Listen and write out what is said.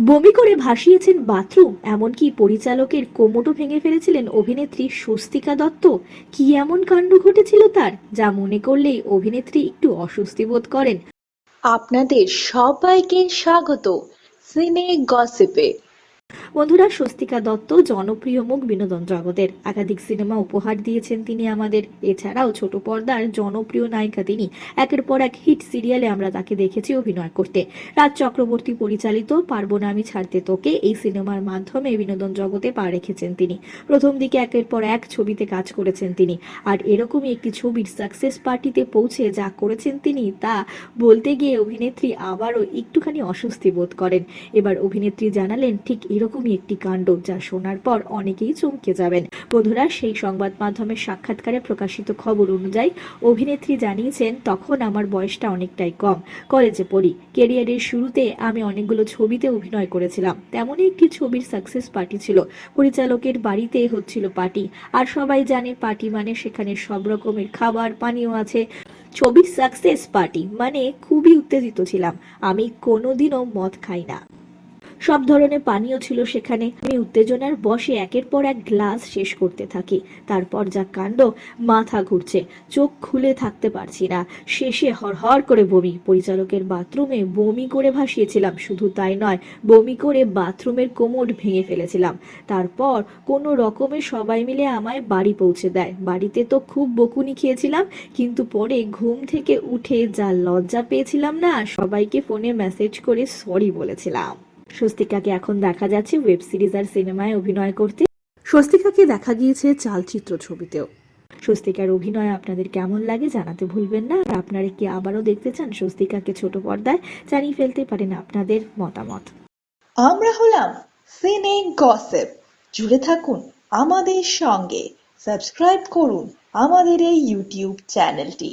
বমি করে ভাসিয়েছেন বাথরুম, এমনকি পরিচালকের কোমোটো ভেঙে ফেলেছিলেন অভিনেত্রী স্বস্তিকা দত্ত। কি এমন কাণ্ড ঘটেছিল তার, যা মনে করলেই অভিনেত্রী একটু অস্বস্তি বোধ করেন। আপনাদের সবাইকে স্বাগত। সিনে গসিপে। বন্ধুরা স্বস্তিকা দত্ত জনপ্রিয় মুখ বিনোদন জগতের। একাধিক সিনেমা উপহার দিয়েছেন তিনি আমাদের। এছাড়াও ছোট পর্দার জনপ্রিয় নায়িকা তিনি। একের পর এক হিট সিরিয়ালে আমরা তাকে দেখেছি অভিনয় করতে। রাজ চক্রবর্তী পরিচালিত পারব না আমি ছাড়তে তোকে এই সিনেমার মাধ্যমে বিনোদন জগতে পা রেখেছেন তিনি। প্রথম দিকে একের পর এক ছবিতে কাজ করেছেন তিনি। আর এরকমই একটি ছবির সাকসেস পার্টিতে পৌঁছে যা করেছেন তিনি তা বলতে গিয়ে অভিনেত্রী আবারও একটুখানি অস্বস্তি বোধ করেন। এবার অভিনেত্রী জানালেন, ঠিক এরকমই একটি কাণ্ড যা শোনার পর অনেকেই চমকে যাবেন। বন্ধুরা, সেই সংবাদ মাধ্যমের সাক্ষাৎকারে প্রকাশিত খবর অনুযায়ী অভিনেত্রী জানিয়েছেন, তখন আমার বয়সটা অনেকটাই কম। কলেজে পড়ি। কেরিয়ারের শুরুতে আমি অনেকগুলো ছবিতে অভিনয় করেছিলাম। তেমনই একটি ছবির সাকসেস পার্টি ছিল। পরিচালকের বাড়িতে হচ্ছিল পার্টি। আর সবাই জানে পার্টি মানে সেখানে সব রকমের খাবার, পানীয় আছে। ছবির সাকসেস পার্টি মানে খুবই উত্তেজিত ছিলাম। আমি কোনোদিনও মদ খাই না। সব ধরনের পানীয় ছিল সেখানে। আমি উত্তেজনার বসে একের পর এক গ্লাস শেষ করতে থাকি। তারপর যা কাণ্ড, মাথা ঘুরছে, চোখ খুলে থাকতে পারছি না। শেষে হরহর করে বমি। পরিচালকের বাথরুমে বমি করে ভাসিয়েছিলাম। শুধু তাই নয়, বমি করে বাথরুমের কোমর ভেঙে ফেলেছিলাম। তারপর কোনো রকমে সবাই মিলে আমায় বাড়ি পৌঁছে দেয়। বাড়িতে তো খুব বকুনি খেয়েছিলাম, কিন্তু পরে ঘুম থেকে উঠে যা লজ্জা পেয়েছিলাম না, সবাইকে ফোনে মেসেজ করে সরি বলেছিলাম। স্বস্তিকাকে এখন দেখা যাচ্ছে ওয়েব সিরিজ আর সিনেমায় অভিনয় করতে। স্বস্তিকাকে দেখা গিয়েছে চালচিত্র ছবিতেও। স্বস্তিকার অভিনয় আপনাদের কেমন লাগে জানাতে ভুলবেন না। আর আপনারা কি আবারও দেখতে চান স্বস্তিকাকে ছোট পর্দায়? জানিয়ে ফেলতে পারেন আপনাদের মতামত। আমরা হলাম সিনে গসিপ। জুড়ে থাকুন আমাদের সঙ্গে। সাবস্ক্রাইব করুন আমাদের এই ইউটিউব চ্যানেলটি।